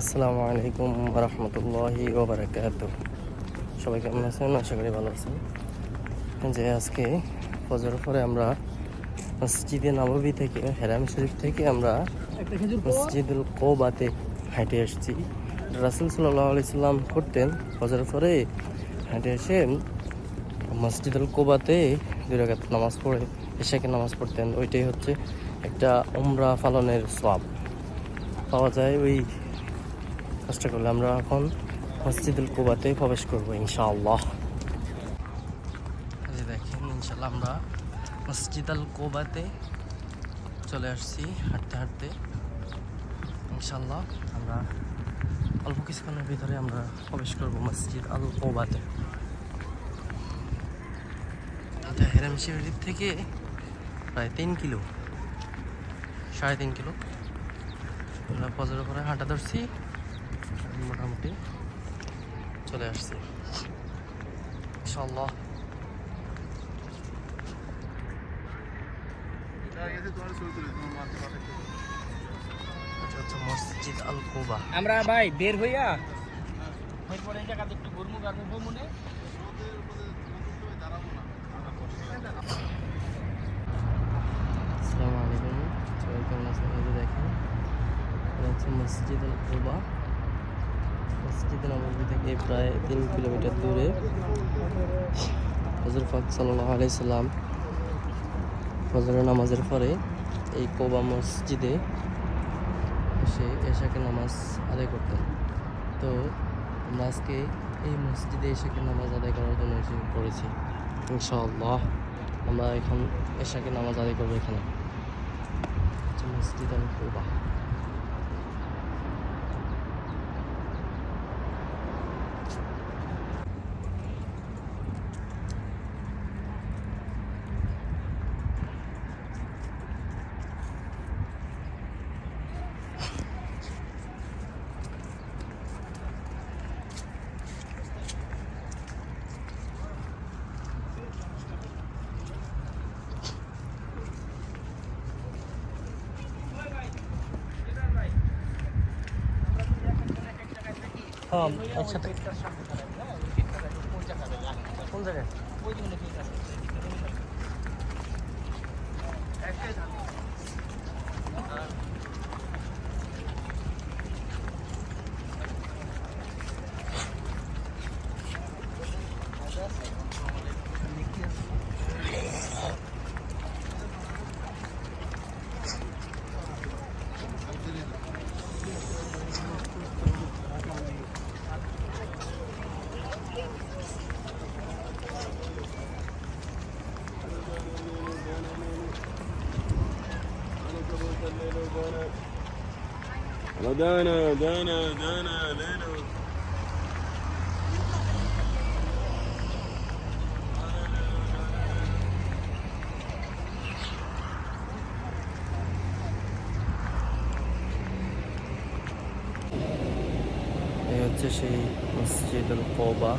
আসসালামু আলাইকুম রহমতুল্লাহি ওবরাকাত। সবাই কেমন আছেন? আশা করি ভালো আছেন। যে আজকে ফজর পরে আমরা মসজিদে নববী থেকে হেরাম শরীফ থেকে আমরা মসজিদুল কোবাতে হাঁটে এসেছি রাসুল সাল্লাহ আলাইসাল্লাম করতেন ফজর পরে হাঁটে এসে মসজিদুল কোবাতে দুই রাকাত নামাজ পড়ে এশাকে নামাজ পড়তেন। ওইটাই হচ্ছে একটা উমরা পালনের সব পাওয়া যায় ওই কাজটা করলে আমরা এখন মসজিদুল কুবাতে প্রবেশ করব ইনশাআল্লাহ। দেখেন ইনশাল্লাহ আমরা মসজিদ আল কোবাতে চলে আসছি হাঁটতে হাঁটতে। ইনশাল্লাহ আমরা অল্প কিছুক্ষণের ভিতরে আমরা প্রবেশ করব মসজিদ আল কোবাতে। এটা হেরাম শরীফ থেকে প্রায় তিন কিলো, সাড়ে তিন কিলো। আমরা ফজরের পরে হাঁটা ধরছি। মোটামুটি চলে আসছি। ইনশাল্লাহ মসজিদ আল কোবা আমরা ভাই বের হইয়া এরপরে এই জায়গাতে একটু ঘুরমু গারমু মনে আসসালামু আলাইকুম। সবাই কেমন আছেন? দেখেন এটা হচ্ছে মসজিদ আল কোবা মসজিদ থেকে প্রায় তিন কিলোমিটার দূরে হজর সাল্লাহ আলাইসাল্লাম নামাজের পরে এই কোবা মসজিদে এসে এশাকে নামাজ আদায় করতেন। তো আমরা আজকে এই মসজিদে এশাকে নামাজ আদায় করার জন্য এসে পড়েছি, ইনশাআল্লাহ। আমরা এখন এশাকে নামাজ আদায় করব এখানে। মসজিদ আমি কোবা। একসাথে। কোন জায়গায়? دانا دانا دانا دانا. أيوة، هذا شيء مسجد القبة